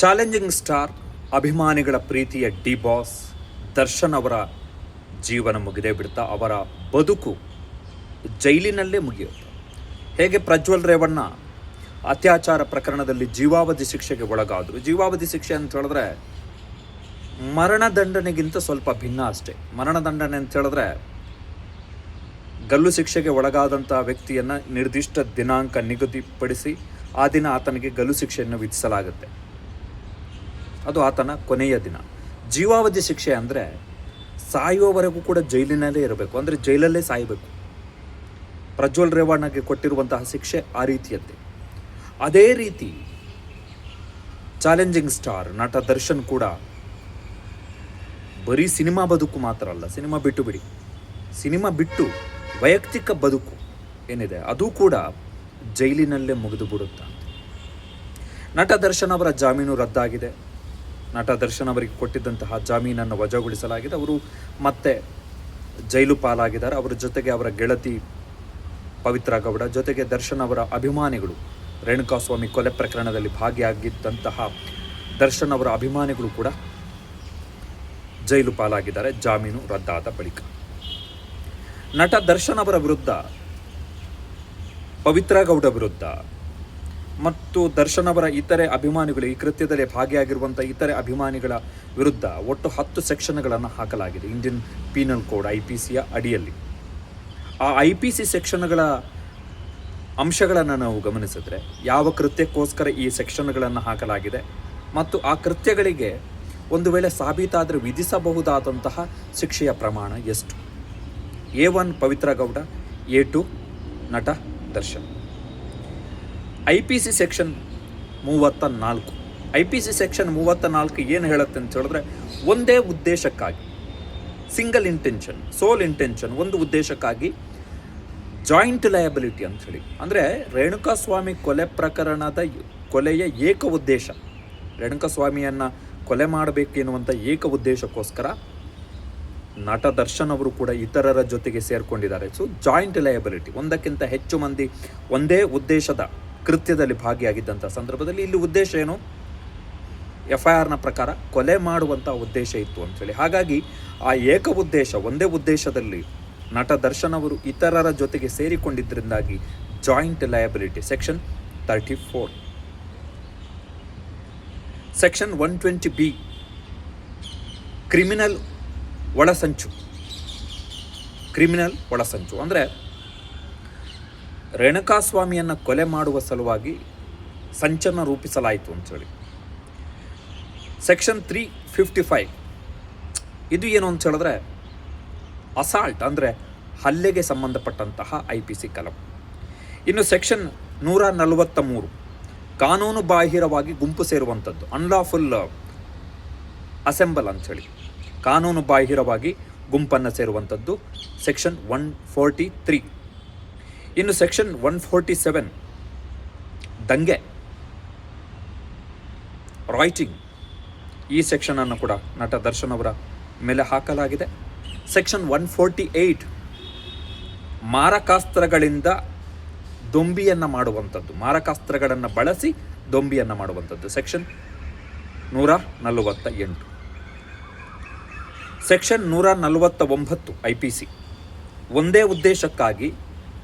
Challenging star, ಅಭಿಮಾನಿಗಳ ಪ್ರೀತಿಯ D boss, Darshan ಅವರ ಜೀವನ ಮುಗಿದೇ ಬಿಡ್ತಾ ಅವರ ಬದುಕು ಜೈಲಿನಲ್ಲೇ ಮುಗಿಯುತ್ತೆ. ಹೇಗೆ ಪ್ರಜ್ವಲ್ ರೇವಣ್ಣ ಅತ್ಯಾಚಾರ ಪ್ರಕರಣದಲ್ಲಿ ಜೀವಾವಧಿ ಶಿಕ್ಷೆಗೆ ಒಳಗಾದರು. ಜೀವಾವಧಿ ಶಿಕ್ಷೆ ಅಂತ ಹೇಳಿದ್ರೆ ಮರಣದಂಡನೆಗಿಂತ ಸ್ವಲ್ಪ ಭಿನ್ನ ಅಷ್ಟೇ. ಮರಣದಂಡನೆ ಅಂತ ಹೇಳಿದ್ರೆ ಗಲ್ಲು ಶಿಕ್ಷೆಗೆ ಒಳಗಾದಂಥ ವ್ಯಕ್ತಿಯನ್ನು ನಿರ್ದಿಷ್ಟ ದಿನಾಂಕ ನಿಗದಿಪಡಿಸಿ ಆ ದಿನ ಆತನಿಗೆ ಗಲ್ಲು ಶಿಕ್ಷೆಯನ್ನು ವಿಧಿಸಲಾಗುತ್ತೆ. ಅದು ಆತನ ಕೊನೆಯ ದಿನ. ಜೀವಾವಧಿ ಶಿಕ್ಷೆ ಅಂದರೆ ಸಾಯುವವರೆಗೂ ಕೂಡ ಜೈಲಿನಲ್ಲೇ ಇರಬೇಕು. ಅಂದರೆ ಜೈಲಲ್ಲೇ ಸಾಯಬೇಕು. ಪ್ರಜ್ವಲ್ ರೇವಣ್ಣಗೆ ಕೊಟ್ಟಿರುವಂತಹ ಶಿಕ್ಷೆ ಆ ರೀತಿಯಂತೆ ಅದೇ ರೀತಿ ಚಾಲೆಂಜಿಂಗ್ ಸ್ಟಾರ್ ನಟ ದರ್ಶನ್ ಕೂಡ ಬರೀ ಸಿನಿಮಾ ಬದುಕು ಮಾತ್ರ ಅಲ್ಲ, ಸಿನಿಮಾ ಬಿಟ್ಟು ಬಿಡಿ. ಸಿನಿಮಾ ಬಿಟ್ಟು ವೈಯಕ್ತಿಕ ಬದುಕು ಏನಿದೆ, ಅದು ಕೂಡ ಜೈಲಿನಲ್ಲೇ ಮುಗಿದು ಬಿಡುತ್ತ ನಟ ದರ್ಶನ್ ಅವರ ಜಾಮೀನು ರದ್ದಾಗಿದೆ. ನಟ ದರ್ಶನ್ ಅವರಿಗೆ ಕೊಟ್ಟಿದ್ದಂತಹ ಜಾಮೀನನ್ನು ವಜಾಗೊಳಿಸಲಾಗಿದೆ. ಅವರು ಮತ್ತೆ ಜೈಲು ಪಾಲಾಗಿದ್ದಾರೆ. ಅವರ ಜೊತೆಗೆ ಅವರ ಗೆಳತಿ ಪವಿತ್ರ ಗೌಡ, ಜೊತೆಗೆ ದರ್ಶನ್ ಅವರ ಅಭಿಮಾನಿಗಳು ರೇಣುಕಾಸ್ವಾಮಿ ಕೊಲೆ ಪ್ರಕರಣದಲ್ಲಿ ಭಾಗಿಯಾಗಿದ್ದಂತಹ ದರ್ಶನ್ ಅವರ ಅಭಿಮಾನಿಗಳು ಕೂಡ ಜೈಲು ಪಾಲಾಗಿದ್ದಾರೆ. ಜಾಮೀನು ರದ್ದಾದ ಬಳಿಕ ನಟ ದರ್ಶನ್ ಅವರ ವಿರುದ್ಧ, ಪವಿತ್ರ ಗೌಡ ವಿರುದ್ಧ ಮತ್ತು ದರ್ಶನ್ ಅವರ ಇತರೆ ಅಭಿಮಾನಿಗಳು ಈ ಕೃತ್ಯದಲ್ಲಿ ಭಾಗಿಯಾಗಿರುವಂಥ ಇತರೆ ಅಭಿಮಾನಿಗಳ ವಿರುದ್ಧ ಒಟ್ಟು ಹತ್ತು ಸೆಕ್ಷನ್ಗಳನ್ನು ಹಾಕಲಾಗಿದೆ. Indian penal code, I P ಸಿಯ ಅಡಿಯಲ್ಲಿ. ಆ ಐ ಪಿ ಸಿ ಸೆಕ್ಷನ್ಗಳ ಅಂಶಗಳನ್ನು ನಾವು ಗಮನಿಸಿದ್ರೆ ಯಾವ ಕೃತ್ಯಕ್ಕೋಸ್ಕರ ಈ ಸೆಕ್ಷನ್ಗಳನ್ನು ಹಾಕಲಾಗಿದೆ ಮತ್ತು ಆ ಕೃತ್ಯಗಳಿಗೆ ಒಂದು ವೇಳೆ ಸಾಬೀತಾದರೆ ವಿಧಿಸಬಹುದಾದಂತಹ ಶಿಕ್ಷೆಯ ಪ್ರಮಾಣ ಎಷ್ಟು? A one Pavithra Gowda, A two ನಟ Darshan. I P C section ಮೂವತ್ತ ನಾಲ್ಕು ಐ ಪಿ ಸಿ ಸೆಕ್ಷನ್ ಮೂವತ್ತ ನಾಲ್ಕು ಏನು ಹೇಳುತ್ತೆ ಅಂತ ಹೇಳಿದ್ರೆ, ಒಂದೇ ಉದ್ದೇಶಕ್ಕಾಗಿ ಸಿಂಗಲ್ ಇಂಟೆನ್ಷನ್ ಸೋಲ್ ಇಂಟೆನ್ಷನ್ ಒಂದು ಉದ್ದೇಶಕ್ಕಾಗಿ ಜಾಯಿಂಟ್ ಲಯಬಿಲಿಟಿ ಅಂತ ಹೇಳಿ. ಅಂದರೆ ರೇಣುಕಾಸ್ವಾಮಿ ಕೊಲೆ ಪ್ರಕರಣದ ಕೊಲೆಯ ಏಕ ಉದ್ದೇಶ. ರೇಣುಕಾಸ್ವಾಮಿಯನ್ನು ಕೊಲೆ ಮಾಡಬೇಕೆನ್ನುವಂಥ ಏಕ ಉದ್ದೇಶಕ್ಕೋಸ್ಕರ ನಟ ದರ್ಶನ್ ಅವರು ಕೂಡ ಇತರರ ಜೊತೆಗೆ ಸೇರಿಕೊಂಡಿದ್ದಾರೆ. ಸೊ ಜಾಯಿಂಟ್ ಲಯಬಿಲಿಟಿ ಒಂದಕ್ಕಿಂತ ಹೆಚ್ಚು ಮಂದಿ ಒಂದೇ ಉದ್ದೇಶದ ಕೃತ್ಯದಲ್ಲಿ ಭಾಗಿಯಾಗಿದ್ದಂಥ ಸಂದರ್ಭದಲ್ಲಿ ಇಲ್ಲಿ ಉದ್ದೇಶ ಏನು? ಎಫ್ ಐ ಆರ್ನ ಪ್ರಕಾರ ಕೊಲೆ ಮಾಡುವಂಥ ಉದ್ದೇಶ ಇತ್ತು ಅಂಥೇಳಿ ಹಾಗಾಗಿ ಆ ಏಕ ಉದ್ದೇಶ, ಒಂದೇ ಉದ್ದೇಶದಲ್ಲಿ ನಟ ದರ್ಶನ್ ಅವರು ಇತರರ ಜೊತೆಗೆ ಸೇರಿಕೊಂಡಿದ್ದರಿಂದಾಗಿ joint liability, section thirty four. Section one twenty B, criminal ಒಳಸಂಚು. ಕ್ರಿಮಿನಲ್ ಒಳಸಂಚು. ಅಂದರೆ ರೇಣುಕಾಸ್ವಾಮಿಯನ್ನು ಕೊಲೆ ಮಾಡುವ ಸಲುವಾಗಿ ಸಂಚನ್ನು ರೂಪಿಸಲಾಯಿತು ಅಂಥೇಳಿ ಸೆಕ್ಷನ್ ತ್ರೀ ಫಿಫ್ಟಿ ಫೈವ್ ಇದು ಏನು ಅಂತ ಹೇಳಿದ್ರೆ ಅಸಾಲ್ಟ್ ಅಂದರೆ ಹಲ್ಲೆಗೆ ಸಂಬಂಧಪಟ್ಟಂತಹ ಐ ಪಿ ಸಿ ಕಲಂ. ಇನ್ನು ಸೆಕ್ಷನ್ ನೂರ ನಲವತ್ತ ಮೂರು ಕಾನೂನು ಬಾಹಿರವಾಗಿ ಗುಂಪು ಸೇರುವಂಥದ್ದು ಅನ್ಲಾಫುಲ್ ಅಸೆಂಬಲ್ ಅಂಥೇಳಿ ಕಾನೂನು ಬಾಹಿರವಾಗಿ ಗುಂಪನ್ನು ಸೇರುವಂಥದ್ದು ಸೆಕ್ಷನ್ ಒನ್ ಫೋರ್ಟಿ ತ್ರೀ ಇನ್ನು ಸೆಕ್ಷನ್ ಒನ್ ಫೋರ್ಟಿ ಸೆವೆನ್, ದಂಗೆ ರಾಯ್ಟಿಂಗ್ ಈ ಸೆಕ್ಷನನ್ನು ಕೂಡ ನಟ ದರ್ಶನ್ ಅವರ ಮೇಲೆ ಹಾಕಲಾಗಿದೆ. ಸೆಕ್ಷನ್ ಒನ್ ಫೋರ್ಟಿ ಏಯ್ಟ್ ಮಾರಕಾಸ್ತ್ರಗಳಿಂದ ದೊಂಬಿಯನ್ನು ಮಾಡುವಂಥದ್ದು. ಮಾರಕಾಸ್ತ್ರಗಳನ್ನು ಬಳಸಿ ದೊಂಬಿಯನ್ನು ಮಾಡುವಂಥದ್ದು. ಸೆಕ್ಷನ್ ನೂರ ನಲವತ್ತ ಎಂಟು ಸೆಕ್ಷನ್ ನೂರ ನಲವತ್ತ ಒಂಬತ್ತು ಐ ಪಿ ಸಿ. ಒಂದೇ ಉದ್ದೇಶಕ್ಕಾಗಿ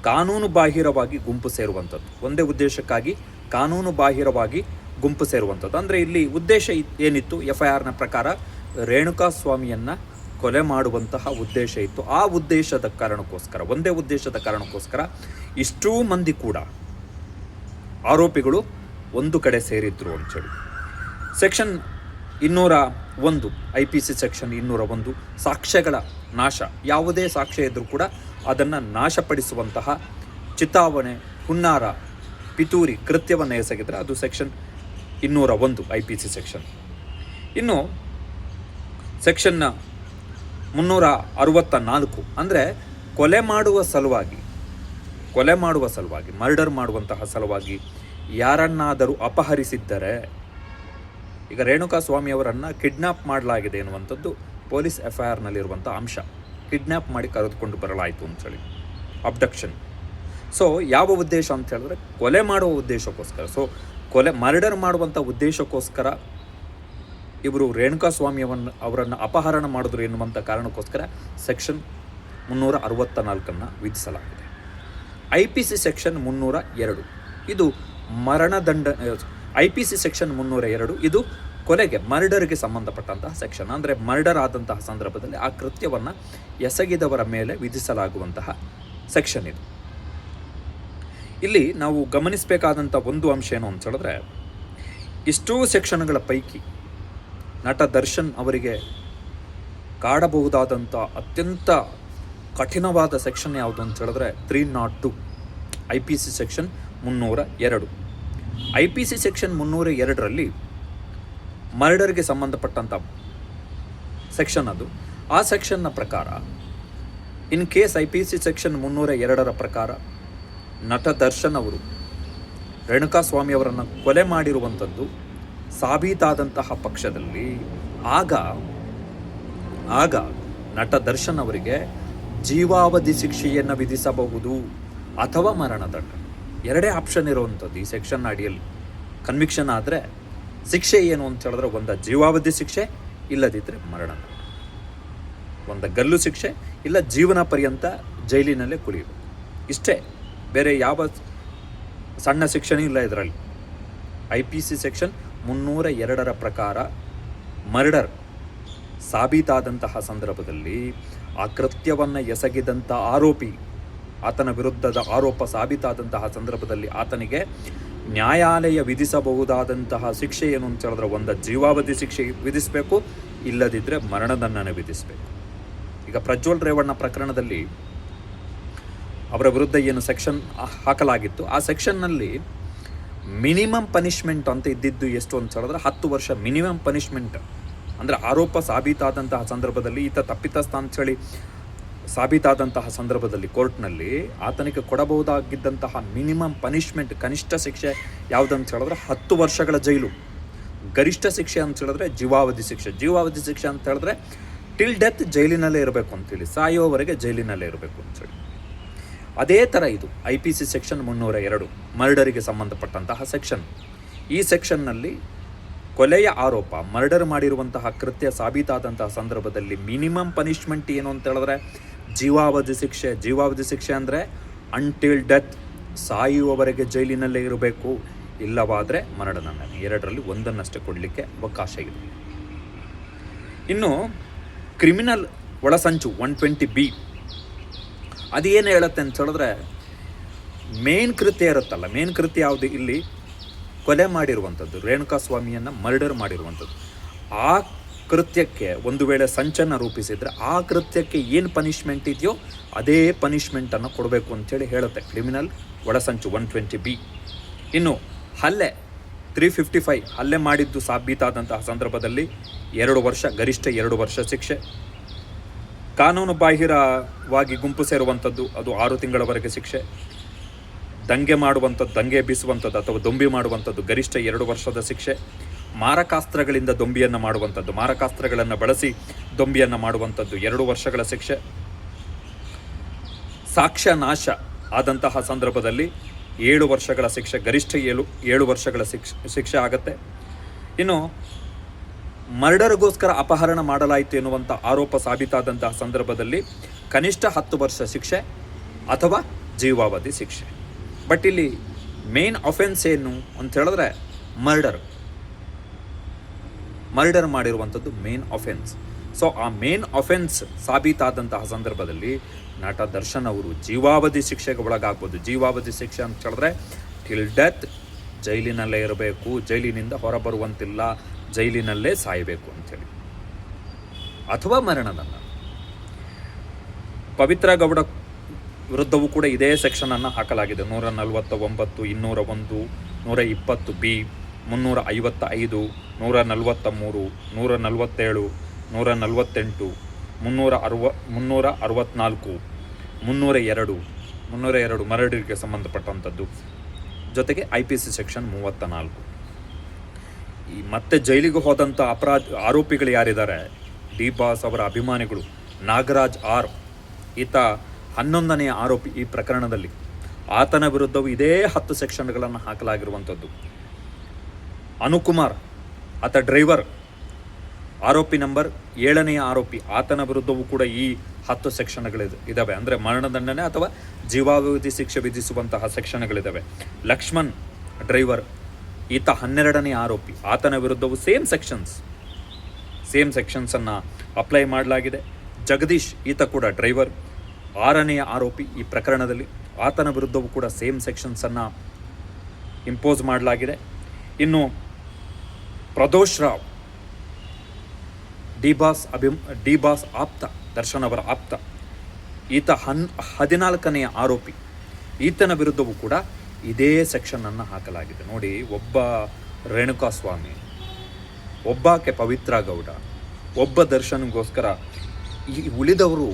ಕಾನೂನು ಬಾಹಿರವಾಗಿ ಗುಂಪು ಸೇರುವಂಥದ್ದು. ಒಂದೇ ಉದ್ದೇಶಕ್ಕಾಗಿ ಕಾನೂನು ಬಾಹಿರವಾಗಿ ಗುಂಪು ಸೇರುವಂಥದ್ದು. ಅಂದರೆ ಇಲ್ಲಿ ಉದ್ದೇಶ ಏನಿತ್ತು? ಎಫ್ ಐ ಆರ್ನ ಪ್ರಕಾರ ರೇಣುಕಾ ಸ್ವಾಮಿಯನ್ನು ಕೊಲೆ ಮಾಡುವಂತಹ ಉದ್ದೇಶ ಇತ್ತು. ಆ ಉದ್ದೇಶದ ಕಾರಣಕ್ಕೋಸ್ಕರ, ಒಂದೇ ಉದ್ದೇಶದ ಕಾರಣಕ್ಕೋಸ್ಕರ ಇಷ್ಟೂ ಮಂದಿ ಕೂಡ ಆರೋಪಿಗಳು ಒಂದು ಕಡೆ ಸೇರಿದ್ರು ಅಂತೇಳಿ ಸೆಕ್ಷನ್ ಇನ್ನೂರ ಒಂದು ಐ ಪಿ ಸಿ ಸೆಕ್ಷನ್ ಇನ್ನೂರ ಒಂದು ಸಾಕ್ಷ್ಯಗಳ ನಾಶ. ಯಾವುದೇ ಸಾಕ್ಷ್ಯ ಇದ್ದರೂ ಕೂಡ ಅದನ್ನು ನಾಶಪಡಿಸುವಂತಹ ಚಿತಾವಣೆ, ಹುನ್ನಾರ, ಪಿತೂರಿ ಕೃತ್ಯವನ್ನು ಎಸಗಿದರೆ ಅದು ಸೆಕ್ಷನ್ ಇನ್ನೂರ ಒಂದು ಐ ಪಿ ಸಿ ಸೆಕ್ಷನ್ ಇನ್ನು ಸೆಕ್ಷನ್ನ ಮುನ್ನೂರ ಅರವತ್ತ ನಾಲ್ಕು ಅಂದರೆ ಕೊಲೆ ಮಾಡುವ ಸಲುವಾಗಿ, ಕೊಲೆ ಮಾಡುವ ಸಲುವಾಗಿ ಮರ್ಡರ್ ಮಾಡುವಂತಹ ಸಲುವಾಗಿ ಯಾರನ್ನಾದರೂ ಅಪಹರಿಸಿದ್ದರೆ, ಈಗ ರೇಣುಕಾ ಸ್ವಾಮಿಯವರನ್ನು ಕಿಡ್ನಾಪ್ ಮಾಡಲಾಗಿದೆ ಎನ್ನುವಂಥದ್ದು ಪೊಲೀಸ್ ಎಫ್ ಐ ಆರ್ನಲ್ಲಿರುವಂಥ ಅಂಶ. ಕಿಡ್ನಾಪ್ ಮಾಡಿ ಕರೆದುಕೊಂಡು ಬರಲಾಯಿತು ಅಂತೇಳಿ ಅಬ್ಡಕ್ಷನ್ ಸೊ ಯಾವ ಉದ್ದೇಶ ಅಂತ ಹೇಳಿದ್ರೆ ಕೊಲೆ ಮಾಡುವ ಉದ್ದೇಶಕ್ಕೋಸ್ಕರ. ಸೊ ಕೊಲೆ ಮರ್ಡರ್ ಮಾಡುವಂಥ ಉದ್ದೇಶಕ್ಕೋಸ್ಕರ ಇವರು ರೇಣುಕಾಸ್ವಾಮಿಯವನ್ನ ಅವರನ್ನು ಅಪಹರಣ ಮಾಡಿದ್ರು ಎನ್ನುವಂಥ ಕಾರಣಕ್ಕೋಸ್ಕರ ಸೆಕ್ಷನ್ ಮುನ್ನೂರ ಅರವತ್ತ ನಾಲ್ಕನ್ನು ವಿಧಿಸಲಾಗಿದೆ. ಐ ಪಿ ಸಿ ಸೆಕ್ಷನ್ ಮುನ್ನೂರ ಎರಡು ಇದು ಮರಣದಂಡ ಐ ಪಿ ಸಿ ಸೆಕ್ಷನ್ ಮುನ್ನೂರ ಎರಡು ಇದು ಕೊಲೆಗೆ, ಮರ್ಡರ್ಗೆ ಸಂಬಂಧಪಟ್ಟಂತಹ ಸೆಕ್ಷನ್ ಅಂದರೆ ಮರ್ಡರ್ ಆದಂತಹ ಸಂದರ್ಭದಲ್ಲಿ ಆ ಕೃತ್ಯವನ್ನು ಎಸಗಿದವರ ಮೇಲೆ ವಿಧಿಸಲಾಗುವಂತಹ ಸೆಕ್ಷನ್ ಇದು. ಇಲ್ಲಿ ನಾವು ಗಮನಿಸಬೇಕಾದಂಥ ಒಂದು ಅಂಶ ಏನು ಅಂತ ಹೇಳಿದ್ರೆ, ಇಷ್ಟೂ ಸೆಕ್ಷನ್ಗಳ ಪೈಕಿ ನಟ ದರ್ಶನ್ ಅವರಿಗೆ ಕಾಡಬಹುದಾದಂಥ ಅತ್ಯಂತ ಕಠಿಣವಾದ ಸೆಕ್ಷನ್ ಯಾವುದು ಅಂತ ಹೇಳಿದ್ರೆ three not two I P C section ಮುನ್ನೂರ ಎರಡು ಐ ಪಿ ಸಿ ಸೆಕ್ಷನ್ ಮುನ್ನೂರ ಎರಡರಲ್ಲಿ ಮರ್ಡರ್ಗೆ ಸಂಬಂಧಪಟ್ಟಂಥ ಸೆಕ್ಷನ್ ಅದು. ಆ ಸೆಕ್ಷನ್ನ ಪ್ರಕಾರ, in case I P C section ಮುನ್ನೂರ ಎರಡರ ಪ್ರಕಾರ ನಟ ದರ್ಶನ್ ಅವರು ರೇಣುಕಾಸ್ವಾಮಿ ಅವರನ್ನು ಕೊಲೆ ಮಾಡಿರುವಂಥದ್ದು ಸಾಬೀತಾದಂತಹ ಪಕ್ಷದಲ್ಲಿ, ಆಗ ಆಗ ನಟ ದರ್ಶನ್ ಅವರಿಗೆ ಜೀವಾವಧಿ ಶಿಕ್ಷೆಯನ್ನು ವಿಧಿಸಬಹುದು ಅಥವಾ ಮರಣದಂಡ. ಎರಡೇ ಆಪ್ಷನ್ ಇರುವಂಥದ್ದು ಈ ಸೆಕ್ಷನ್ ಅಡಿಯಲ್ಲಿ. ಕನ್ವಿಕ್ಷನ್ ಆದರೆ ಶಿಕ್ಷೆ ಏನು ಅಂತ ಹೇಳಿದ್ರೆ ಒಂದು ಜೀವಾವಧಿ ಶಿಕ್ಷೆ ಇಲ್ಲದಿದ್ದರೆ ಮರಣ. ಒಂದು ಗಲ್ಲು ಶಿಕ್ಷೆ, ಇಲ್ಲ ಜೀವನ ಪರ್ಯಂತ ಜೈಲಿನಲ್ಲೇ ಕುಳಿಯಬೇಕು. ಇಷ್ಟೇ, ಬೇರೆ ಯಾವ ಸಣ್ಣ ಶಿಕ್ಷಣ ಇಲ್ಲ ಇದರಲ್ಲಿ. ಐ ಪಿ ಸಿ ಸೆಕ್ಷನ್ ಮುನ್ನೂರ ಎರಡರ ಪ್ರಕಾರ ಮರ್ಡರ್ ಸಾಬೀತಾದಂತಹ ಸಂದರ್ಭದಲ್ಲಿ ಆ ಕೃತ್ಯವನ್ನು ಎಸಗಿದಂಥ ಆರೋಪಿ ಆತನ ವಿರುದ್ಧದ ಆರೋಪ ಸಾಬೀತಾದಂತಹ ಸಂದರ್ಭದಲ್ಲಿ ಆತನಿಗೆ ನ್ಯಾಯಾಲಯ ವಿಧಿಸಬಹುದಾದಂತಹ ಶಿಕ್ಷೆ ಏನು ಅಂತ ಹೇಳಿದ್ರೆ ಒಂದು ಜೀವಾವಧಿ ಶಿಕ್ಷೆ ವಿಧಿಸಬೇಕು ಇಲ್ಲದಿದ್ದರೆ ಮರಣದಂಡನೆ ವಿಧಿಸಬೇಕು. ಈಗ ಪ್ರಜ್ವಲ್ ರೇವಣ್ಣ ಪ್ರಕರಣದಲ್ಲಿ ಅವರ ವಿರುದ್ಧ ಏನು ಸೆಕ್ಷನ್ ಹಾಕಲಾಗಿತ್ತು, ಆ ಸೆಕ್ಷನ್ನಲ್ಲಿ ಮಿನಿಮಮ್ ಪನಿಷ್ಮೆಂಟ್ ಅಂತ ಇದ್ದಿದ್ದು ಎಷ್ಟು ಅಂತ ಹೇಳಿದ್ರೆ ಹತ್ತು ವರ್ಷ ಮಿನಿಮಮ್ ಪನಿಷ್ಮೆಂಟ್. ಅಂದರೆ ಆರೋಪ ಸಾಬೀತಾದಂತಹ ಸಂದರ್ಭದಲ್ಲಿ ಈತ ತಪ್ಪಿತಸ್ಥ ಅಂತೇಳಿ ಸಾಬೀತಾದಂತಹ ಸಂದರ್ಭದಲ್ಲಿ ಕೋರ್ಟ್ನಲ್ಲಿ ಆತನಿಗೆ ಕೊಡಬಹುದಾಗಿದ್ದಂತಹ ಮಿನಿಮಮ್ ಪನಿಷ್ಮೆಂಟ್ ಕನಿಷ್ಠ ಶಿಕ್ಷೆ ಯಾವುದಂತ ಹೇಳಿದ್ರೆ ಹತ್ತು ವರ್ಷಗಳ ಜೈಲು. ಗರಿಷ್ಠ ಶಿಕ್ಷೆ ಅಂತ ಹೇಳಿದ್ರೆ ಜೀವಾವಧಿ ಶಿಕ್ಷೆ. ಜೀವಾವಧಿ ಶಿಕ್ಷೆ ಅಂತ ಹೇಳಿದ್ರೆ ಟಿಲ್ ಡೆತ್ ಜೈಲಿನಲ್ಲೇ ಇರಬೇಕು ಅಂತೇಳಿ ಸಾಯೋವರೆಗೆ ಜೈಲಿನಲ್ಲೇ ಇರಬೇಕು ಅಂತೇಳಿ ಅದೇ ಥರ ಇದು ಐ ಪಿ ಸಿ ಸೆಕ್ಷನ್ ಮುನ್ನೂರ ಎರಡು, ಮರ್ಡರಿಗೆ ಸಂಬಂಧಪಟ್ಟಂತಹ ಸೆಕ್ಷನ್ ಈ ಸೆಕ್ಷನ್ನಲ್ಲಿ ಕೊಲೆಯ ಆರೋಪ, ಮರ್ಡರ್ ಮಾಡಿರುವಂತಹ ಕೃತ್ಯ ಸಾಬೀತಾದಂತಹ ಸಂದರ್ಭದಲ್ಲಿ ಮಿನಿಮಮ್ ಪನಿಷ್ಮೆಂಟ್ ಏನು ಅಂತ ಹೇಳಿದ್ರೆ ಜೀವಾವಧಿ ಶಿಕ್ಷೆ ಜೀವಾವಧಿ ಶಿಕ್ಷೆ ಅಂದರೆ ಅಂಟಿಲ್ ಡೆತ್ ಸಾಯುವವರೆಗೆ ಜೈಲಿನಲ್ಲೇ ಇರಬೇಕು, ಇಲ್ಲವಾದರೆ ಮರಣದಂಡನೆ ಎರಡರಲ್ಲಿ ಒಂದನ್ನಷ್ಟೇ ಕೊಡಲಿಕ್ಕೆ ಅವಕಾಶ ಇದೆ. ಇನ್ನು ಕ್ರಿಮಿನಲ್ ಒಳಸಂಚು ಒನ್ ಟ್ವೆಂಟಿ ಬಿ ಅದೇನು ಹೇಳುತ್ತೆ ಅಂತ ಹೇಳಿದ್ರೆ ಮೇನ್ ಕೃತ್ಯ ಇರುತ್ತಲ್ಲ ಮೇನ್ ಕೃತ್ಯ ಯಾವುದು? ಇಲ್ಲಿ ಕೊಲೆ ಮಾಡಿರುವಂಥದ್ದು ರೇಣುಕಾ ಸ್ವಾಮಿಯನ್ನು ಮರ್ಡರ್ ಮಾಡಿರುವಂಥದ್ದು. ಆ ಕೃತ್ಯಕ್ಕೆ ಒಂದು ವೇಳೆ ಸಂಚನ್ನು ರೂಪಿಸಿದರೆ ಆ ಕೃತ್ಯಕ್ಕೆ ಏನು ಪನಿಷ್ಮೆಂಟ್ ಇದೆಯೋ ಅದೇ ಪನಿಷ್ಮೆಂಟನ್ನು ಕೊಡಬೇಕು ಅಂತೇಳಿ ಹೇಳುತ್ತೆ. ಕ್ರಿಮಿನಲ್ ಒಳಸಂಚು ಒನ್ ಟ್ವೆಂಟಿ ಬಿ ಇನ್ನು ಹಲ್ಲೆ ತ್ರೀ ಫಿಫ್ಟಿ ಫೈವ್ ಹಲ್ಲೆ ಮಾಡಿದ್ದು ಸಾಬೀತಾದಂತಹ ಸಂದರ್ಭದಲ್ಲಿ ಎರಡು ವರ್ಷ, ಗರಿಷ್ಠ ಎರಡು ವರ್ಷ ಶಿಕ್ಷೆ. ಕಾನೂನು ಬಾಹಿರವಾಗಿ ಗುಂಪು ಸೇರುವಂಥದ್ದು ಅದು ಆರು ತಿಂಗಳವರೆಗೆ ಶಿಕ್ಷೆ. ದಂಗೆ ಮಾಡುವಂಥದ್ದು, ದಂಗೆ ಬೀಸುವಂಥದ್ದು ಅಥವಾ ದೊಂಬಿ ಮಾಡುವಂಥದ್ದು ಗರಿಷ್ಠ ಎರಡು ವರ್ಷದ ಶಿಕ್ಷೆ. ಮಾರಕಾಸ್ತ್ರಗಳಿಂದ ದೊಂಬಿಯನ್ನು ಮಾಡುವಂಥದ್ದು, ಮಾರಕಾಸ್ತ್ರಗಳನ್ನು ಬಳಸಿ ದೊಂಬಿಯನ್ನು ಮಾಡುವಂಥದ್ದು, ಎರಡು ವರ್ಷಗಳ ಶಿಕ್ಷೆ. ಸಾಕ್ಷ್ಯ ನಾಶ ಆದಂತಹ ಸಂದರ್ಭದಲ್ಲಿ ಏಳು ವರ್ಷಗಳ ಶಿಕ್ಷೆ, ಗರಿಷ್ಠ ಏಳು ಏಳು ವರ್ಷಗಳ ಶಿಕ್ಷೆ ಶಿಕ್ಷೆ ಆಗತ್ತೆ. ಇನ್ನು ಮರ್ಡರ್ಗೋಸ್ಕರ ಅಪಹರಣ ಮಾಡಲಾಯಿತು ಎನ್ನುವಂಥ ಆರೋಪ ಸಾಬೀತಾದಂತಹ ಸಂದರ್ಭದಲ್ಲಿ ಕನಿಷ್ಠ ಹತ್ತು ವರ್ಷ ಶಿಕ್ಷೆ ಅಥವಾ ಜೀವಾವಧಿ ಶಿಕ್ಷೆ. ಬಟ್ ಇಲ್ಲಿ ಮೇನ್ ಅಫೆನ್ಸ್ ಏನು ಅಂತ ಹೇಳಿದ್ರೆ ಮರ್ಡರ್. ಮರ್ಡರ್ ಮಾಡಿರುವಂಥದ್ದು ಮೇನ್ ಅಫೆನ್ಸ್ ಸೊ ಆ ಮೇನ್ ಅಫೆನ್ಸ್ ಸಾಬೀತಾದಂತಹ ಸಂದರ್ಭದಲ್ಲಿ ನಟ ದರ್ಶನ್ ಅವರು ಜೀವಾವಧಿ ಶಿಕ್ಷೆಗೆ ಒಳಗಾಗ್ಬೋದು. ಜೀವಾವಧಿ ಶಿಕ್ಷೆ ಅಂತ ಹೇಳಿದ್ರೆ ಟಿಲ್ ಡೆತ್ ಜೈಲಿನಲ್ಲೇ ಇರಬೇಕು, ಜೈಲಿನಿಂದ ಹೊರಬರುವಂತಿಲ್ಲ, ಜೈಲಿನಲ್ಲೇ ಸಾಯಬೇಕು ಅಂಥೇಳಿ ಅಥವಾ ಮರಣದಂಡ ಪವಿತ್ರ ಗೌಡ ವಿರುದ್ಧವೂ ಕೂಡ ಇದೇ ಸೆಕ್ಷನನ್ನು ಹಾಕಲಾಗಿದೆ. ನೂರ ನಲವತ್ತ ಒಂಬತ್ತು ಇನ್ನೂರ ಒಂದು, ನೂರ ಇಪ್ಪತ್ತು ಬಿ. ಮುನ್ನೂರ ಐವತ್ತ ಐದು ನೂರ ನಲವತ್ತ ಮೂರು ನೂರ ನಲವತ್ತೇಳು ನೂರ ನಲವತ್ತೆಂಟು ಮುನ್ನೂರ ಅರವ ಮುನ್ನೂರ ಅರವತ್ತ್ನಾಲ್ಕು ಮುನ್ನೂರ ಎರಡು ಮುನ್ನೂರ ಎರಡು ಮರಡಿಗೆ ಸಂಬಂಧಪಟ್ಟಂಥದ್ದು. ಜೊತೆಗೆ ಐ ಪಿ ಸಿ ಸೆಕ್ಷನ್ ಮೂವತ್ತ ನಾಲ್ಕು ಈ ಮತ್ತೆ ಜೈಲಿಗೆ ಹೋದಂಥ ಅಪರಾಧ, ಆರೋಪಿಗಳು ಯಾರಿದ್ದಾರೆ? ಡಿ. ಬಾಸ್ ಅವರ ಅಭಿಮಾನಿಗಳು ನಾಗರಾಜ್ ಆರ್. ಈತ ಹನ್ನೊಂದನೆಯ ಆರೋಪಿ ಈ ಪ್ರಕರಣದಲ್ಲಿ. ಆತನ ವಿರುದ್ಧವೂ ಇದೇ ಹತ್ತು ಸೆಕ್ಷನ್ಗಳನ್ನು ಹಾಕಲಾಗಿರುವಂಥದ್ದು. ಅನುಕುಮಾರ್, ಆತ ಡ್ರೈವರ್. ಆರೋಪಿ ನಂಬರ್ ಏಳನೆಯ ಆರೋಪಿ, ಆತನ ವಿರುದ್ಧವೂ ಕೂಡ ಈ ಹತ್ತು ಸೆಕ್ಷನ್ಗಳಿದೆ ಇದ್ದಾವೆ ಅಂದರೆ ಮರಣದಂಡನೆ ಅಥವಾ ಜೀವಾವಧಿ ಶಿಕ್ಷೆ ವಿಧಿಸುವಂತಹ ಸೆಕ್ಷನ್ಗಳಿದ್ದಾವೆ ಲಕ್ಷ್ಮಣ್, ಡ್ರೈವರ್. ಈತ ಹನ್ನೆರಡನೇ ಆರೋಪಿ, ಆತನ ವಿರುದ್ಧವೂ ಸೇಮ್ ಸೆಕ್ಷನ್ಸ್. ಸೇಮ್ ಸೆಕ್ಷನ್ಸನ್ನು ಅಪ್ಲೈ ಮಾಡಲಾಗಿದೆ. ಜಗದೀಶ್, ಈತ ಕೂಡ ಡ್ರೈವರ್. ಆರನೆಯ ಆರೋಪಿ ಈ ಪ್ರಕರಣದಲ್ಲಿ, ಆತನ ವಿರುದ್ಧವೂ ಕೂಡ ಸೇಮ್ ಸೆಕ್ಷನ್ಸನ್ನು ಇಂಪೋಸ್ ಮಾಡಲಾಗಿದೆ. ಇನ್ನು ಪ್ರದೋಷ್ ರಾವ್. ಡಿ ಬಾಸ್ ಅಭಿ ಡಿ ಬಾಸ್ ಆಪ್ತ, ದರ್ಶನ್ ಅವರ ಆಪ್ತ. ಈತ ಹನ್, ಹದಿನಾಲ್ಕನೆಯ ಆರೋಪಿ. ಈತನ ವಿರುದ್ಧವೂ ಕೂಡ ಇದೇ ಸೆಕ್ಷನನ್ನು ಹಾಕಲಾಗಿದೆ. ನೋಡಿ, ಒಬ್ಬ ರೇಣುಕಾಸ್ವಾಮಿ ಒಬ್ಬಾಕೆ ಪವಿತ್ರ ಗೌಡ ಒಬ್ಬ ದರ್ಶನ್ಗೋಸ್ಕರ ಈ ಉಳಿದವರು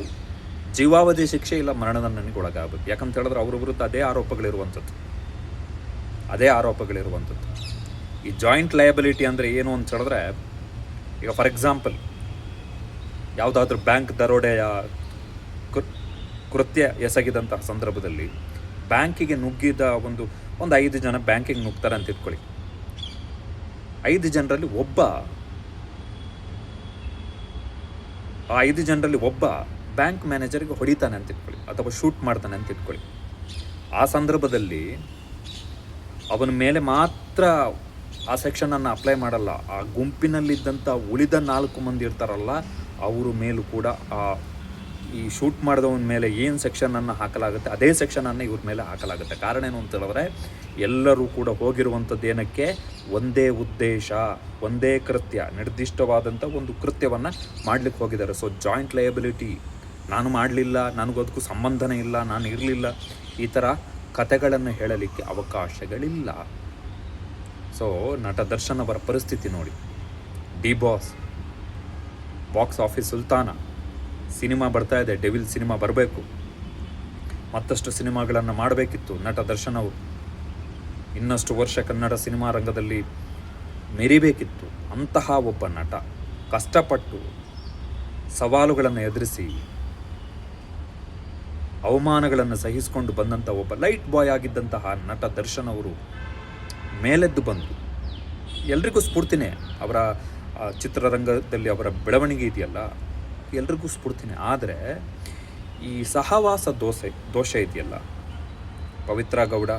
ಜೀವಾವಧಿ ಶಿಕ್ಷೆ ಇಲ್ಲ ಮರಣದಂಡನೆಗೆ ಒಳಗಾಗಬೇಕು. ಯಾಕಂತ ಹೇಳಿದ್ರೆ ಅವ್ರ ವಿರುದ್ಧ ಅದೇ ಆರೋಪಗಳಿರುವಂಥದ್ದು. ಅದೇ ಆರೋಪಗಳಿರುವಂಥದ್ದು. ಈ ಜಾಯಿಂಟ್ ಲಯಬಿಲಿಟಿ ಅಂದರೆ ಏನು ಅಂತ ಹೇಳಿದ್ರೆ, ಈಗ ಫಾರ್ ಎಕ್ಸಾಂಪಲ್ ಯಾವುದಾದ್ರೂ ಬ್ಯಾಂಕ್ ದರೋಡೆಯ ಕೃತ್ಯ ಎಸಗಿದಂತಹ ಸಂದರ್ಭದಲ್ಲಿ ಬ್ಯಾಂಕಿಗೆ ನುಗ್ಗಿದ ಒಂದು ಒಂದು ಐದು ಜನ ಬ್ಯಾಂಕಿಗೆ ನುಗ್ತಾರೆ ಅಂತ ಇಟ್ಕೊಳ್ಳಿ. ಐದು ಜನರಲ್ಲಿ ಒಬ್ಬ, ಆ ಐದು ಜನರಲ್ಲಿ ಒಬ್ಬ ಬ್ಯಾಂಕ್ ಮ್ಯಾನೇಜರ್ಗೆ ಹೊಡಿತಾನೆ ಅಂತ ಇಟ್ಕೊಳ್ಳಿ, ಅಥವಾ ಶೂಟ್ ಮಾಡ್ತಾನೆ ಅಂತ ಇಟ್ಕೊಳ್ಳಿ. ಆ ಸಂದರ್ಭದಲ್ಲಿ ಅವನ ಮೇಲೆ ಮಾತ್ರ ಆ ಸೆಕ್ಷನನ್ನು ಅಪ್ಲೈ ಮಾಡಲ್ಲ. ಆ ಗುಂಪಿನಲ್ಲಿದ್ದಂಥ ಉಳಿದ ನಾಲ್ಕು ಮಂದಿ ಇರ್ತಾರಲ್ಲ, ಅವ್ರ ಮೇಲೂ ಕೂಡ ಆ ಈ ಶೂಟ್ ಮಾಡಿದವನ ಮೇಲೆ ಏನು ಸೆಕ್ಷನನ್ನು ಹಾಕಲಾಗುತ್ತೆ, ಅದೇ ಸೆಕ್ಷನನ್ನು ಇವ್ರ ಮೇಲೆ ಹಾಕಲಾಗುತ್ತೆ. ಕಾರಣ ಏನು ಅಂತ ಹೇಳಿದ್ರೆ, ಎಲ್ಲರೂ ಕೂಡ ಹೋಗಿರುವಂಥದ್ದು ಏನಕ್ಕೆ? ಒಂದೇ ಉದ್ದೇಶ, ಒಂದೇ ಕೃತ್ಯ ನಿರ್ದಿಷ್ಟವಾದಂಥ ಒಂದು ಕೃತ್ಯವನ್ನು ಮಾಡ್ಲಿಕ್ಕೆ ಹೋಗಿದ್ದಾರೆ. ಸೊ ಜಾಯಿಂಟ್ ಲಯಬಿಲಿಟಿ ನಾನು ಮಾಡಲಿಲ್ಲ ನನಗದಕ್ಕೂ ಸಂಬಂಧನೇ ಇಲ್ಲ, ನಾನು ಇರಲಿಲ್ಲ, ಈ ಥರ ಕಥೆಗಳನ್ನು ಹೇಳಲಿಕ್ಕೆ ಅವಕಾಶಗಳಿಲ್ಲ. ಸೊ ನಟ ದರ್ಶನ್ ಅವರ ಪರಿಸ್ಥಿತಿ ನೋಡಿ. D Boss, box office Sultana, cinema ಬರ್ತಾ ಇದೆ, ಡೆವಿಲ್ ಸಿನಿಮಾ ಬರಬೇಕು. ಮತ್ತಷ್ಟು ಸಿನಿಮಾಗಳನ್ನು ಮಾಡಬೇಕಿತ್ತು ನಟ ದರ್ಶನ್ ಅವರು. ಇನ್ನಷ್ಟು ವರ್ಷ ಕನ್ನಡ ಸಿನಿಮಾ ರಂಗದಲ್ಲಿ ಮೆರಿಬೇಕಿತ್ತು. ಅಂತಹ ಒಬ್ಬ ನಟ ಕಷ್ಟಪಟ್ಟು ಸವಾಲುಗಳನ್ನು ಎದುರಿಸಿ, ಅವಮಾನಗಳನ್ನು ಸಹಿಸಿಕೊಂಡು ಬಂದಂಥ ಒಬ್ಬ ಲೈಟ್ ಬಾಯ್ ಆಗಿದ್ದಂತಹ ನಟ ದರ್ಶನ್ ಅವರು ಮೇಲೆದ್ದು ಬಂದು ಎಲ್ರಿಗೂ ಸ್ಫೂರ್ತಿನೇ ಅವರ ಚಿತ್ರರಂಗದಲ್ಲಿ ಅವರ ಬೆಳವಣಿಗೆ ಇದೆಯಲ್ಲ, ಎಲ್ರಿಗೂ ಸ್ಫೂರ್ತಿನೇ. ಆದರೆ ಈ ಸಹವಾಸ ದೋಸೆ, ದೋಷ ಇದೆಯಲ್ಲ, ಪವಿತ್ರ ಗೌಡ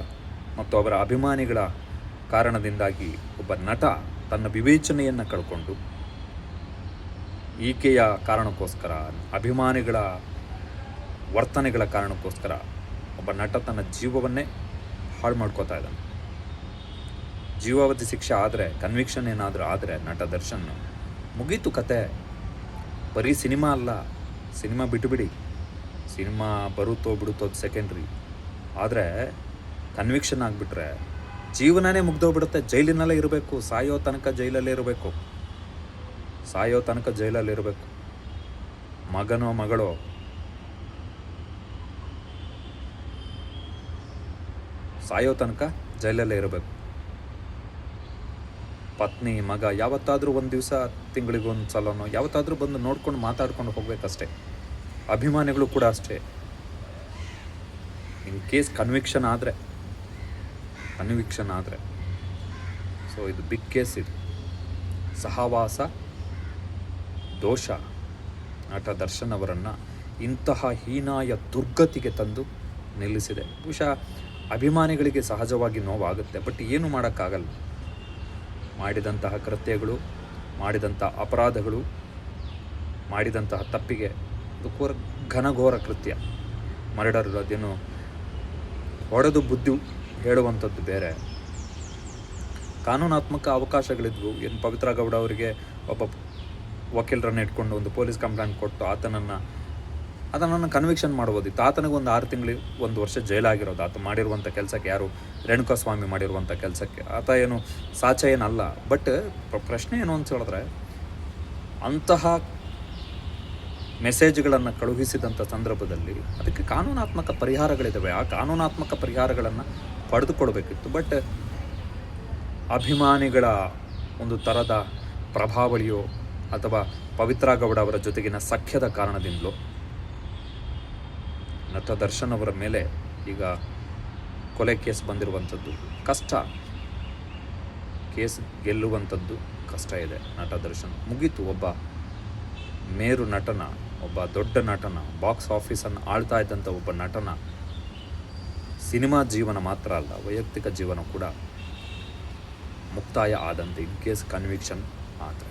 ಮತ್ತು ಅವರ ಅಭಿಮಾನಿಗಳ ಕಾರಣದಿಂದಾಗಿ ಒಬ್ಬ ನಟ ತನ್ನ ವಿವೇಚನೆಯನ್ನು ಕಳ್ಕೊಂಡು ಈಕೆಯ ಕಾರಣಕ್ಕೋಸ್ಕರ, ಅಭಿಮಾನಿಗಳ ವರ್ತನೆಗಳ ಕಾರಣಕ್ಕೋಸ್ಕರ ಒಬ್ಬ ನಟ ತನ್ನ ಜೀವವನ್ನೇ ಹಾಳು ಮಾಡ್ಕೋತಾ ಇದ್ದಾನೆ. ಜೀವಾವಧಿ ಶಿಕ್ಷೆ ಆದರೆ ಕನ್ವಿಕ್ಷನ್ ಏನಾದರೂ ಆದರೆ, ನಟ ದರ್ಶನ್, ಮುಗೀತು ಕತೆ. ಬರೀ ಸಿನಿಮಾ ಅಲ್ಲ, ಸಿನಿಮಾ ಬಿಟ್ಟುಬಿಡಿ ಸಿನಿಮಾ ಬರುತ್ತೋ ಬಿಡುತ್ತೋ ಅದು ಸೆಕೆಂಡ್ರಿ ಆದರೆ ಕನ್ವಿಕ್ಷನ್ ಆಗಿಬಿಟ್ರೆ, ಜೀವನನೇ ಮುಗ್ದೋಗ್ಬಿಡುತ್ತೆ. ಜೈಲಿನಲ್ಲೇ ಇರಬೇಕು, ಸಾಯೋ ತನಕ ಜೈಲಲ್ಲೇ ಇರಬೇಕು. ಸಾಯೋ ತನಕ ಜೈಲಲ್ಲಿ ಇರಬೇಕು. ಮಗನೋ ಮಗಳೋ. ಸಾಯೋ ತನಕ ಜೈಲಲ್ಲೇ ಇರಬೇಕು. ಪತ್ನಿ, ಮಗ, ಯಾವತ್ತಾದರೂ ಒಂದು ದಿವಸ ತಿಂಗಳಿಗೊಂದು ಸಲನೋ, ಯಾವತ್ತಾದರೂ ಬಂದು ನೋಡ್ಕೊಂಡು ಮಾತಾಡ್ಕೊಂಡು ಹೋಗ್ಬೇಕಷ್ಟೆ. ಅಭಿಮಾನಿಗಳು ಕೂಡ ಅಷ್ಟೇ. ಇನ್ ಕೇಸ್ ಕನ್ವಿಕ್ಷನ್ ಆದರೆ ಕನ್ವಿಕ್ಷನ್ ಆದರೆ, ಸೊ ಇದು ಬಿಗ್ ಕೇಸ್ ಇದು. ಸಹವಾಸ, ದೋಷ, ನಟ ದರ್ಶನ್ ಅವರನ್ನು ಇಂತಹ ಹೀನಾಯ ದುರ್ಗತಿಗೆ ತಂದು ನಿಲ್ಲಿಸಿದೆ. ಬಹುಶಃ ಅಭಿಮಾನಿಗಳಿಗೆ ಸಹಜವಾಗಿ ನೋವಾಗುತ್ತೆ, ಬಟ್ ಏನು ಮಾಡೋಕ್ಕಾಗಲ್ಲ. ಮಾಡಿದಂತಹ ಕೃತ್ಯಗಳು ಮಾಡಿದಂಥ ಅಪರಾಧಗಳು, ಮಾಡಿದಂತಹ ತಪ್ಪಿಗೆ ಘೋರ, ಘನಘೋರ ಕೃತ್ಯ. ಮರ್ಡರ್ ಅದೇನು ಹೊಡೆದು ಬುದ್ಧಿ ಹೇಳುವಂಥದ್ದು ಬೇರೆ. ಕಾನೂನಾತ್ಮಕ ಅವಕಾಶಗಳಿದ್ವು. ಏನು ಪವಿತ್ರ ಗೌಡ ಅವರಿಗೆ ಒಬ್ಬ ವಕೀಲರನ್ನು ಇಟ್ಕೊಂಡು ಒಂದು ಪೊಲೀಸ್ ಕಂಪ್ಲೇಂಟ್ ಕೊಟ್ಟು ಆತನನ್ನು ಅದನ್ನು ಕನ್ವಿಕ್ಷನ್ ಮಾಡ್ಬೋದಿತ್ತು. ಆತನಿಗೆ ಒಂದು ಆರು ತಿಂಗಳು, ಒಂದು ವರ್ಷ ಜೈಲಾಗಿರೋದು. ಆತ ಮಾಡಿರುವಂಥ ಕೆಲಸಕ್ಕೆ ಯಾರು? ರೇಣುಕಾಸ್ವಾಮಿ ಮಾಡಿರುವಂಥ ಕೆಲಸಕ್ಕೆ. ಆತ ಏನು ಸಾಚ ಏನಲ್ಲ ಬಟ್ ಪ್ರಶ್ನೆ ಏನು ಅಂತ ಹೇಳಿದ್ರೆ, ಅಂತಹ ಮೆಸೇಜ್ಗಳನ್ನು ಕಳುಹಿಸಿದಂಥ ಸಂದರ್ಭದಲ್ಲಿ ಅದಕ್ಕೆ ಕಾನೂನಾತ್ಮಕ ಪರಿಹಾರಗಳಿದ್ದಾವೆ ಆ ಕಾನೂನಾತ್ಮಕ ಪರಿಹಾರಗಳನ್ನು ಪಡೆದುಕೊಡ್ಬೇಕಿತ್ತು ಬಟ್ ಅಭಿಮಾನಿಗಳ ಒಂದು ಥರದ ಪ್ರಭಾವಳಿಯೋ ಅಥವಾ ಪವಿತ್ರ ಗೌಡ ಅವರ ಜೊತೆಗಿನ ಸಖ್ಯದ ಕಾರಣದಿಂದಲೋ ನಟ ದರ್ಶನ್ ಅವರ ಮೇಲೆ ಈಗ ಕೊಲೆ ಕೇಸ್ ಬಂದಿರುವಂಥದ್ದು. ಕಷ್ಟ. ಕೇಸ್ ಗೆಲ್ಲುವಂಥದ್ದು ಕಷ್ಟ ಇದೆ ನಟ ದರ್ಶನ್. ಮುಗೀತು ಒಬ್ಬ ಮೇರು ನಟನ, ಒಬ್ಬ ದೊಡ್ಡ ನಟನ ಬಾಕ್ಸ್ ಆಫೀಸನ್ನು ಆಳ್ತಾ ಇದ್ದಂಥ ಒಬ್ಬ ನಟನ ಸಿನಿಮಾ ಜೀವನ ಮಾತ್ರ ಅಲ್ಲ, ವೈಯಕ್ತಿಕ ಜೀವನ ಕೂಡ ಮುಕ್ತಾಯ ಆದಂತೆ ಇನ್ ಕೇಸ್ ಕನ್ವಿಕ್ಷನ್ ಆದರೆ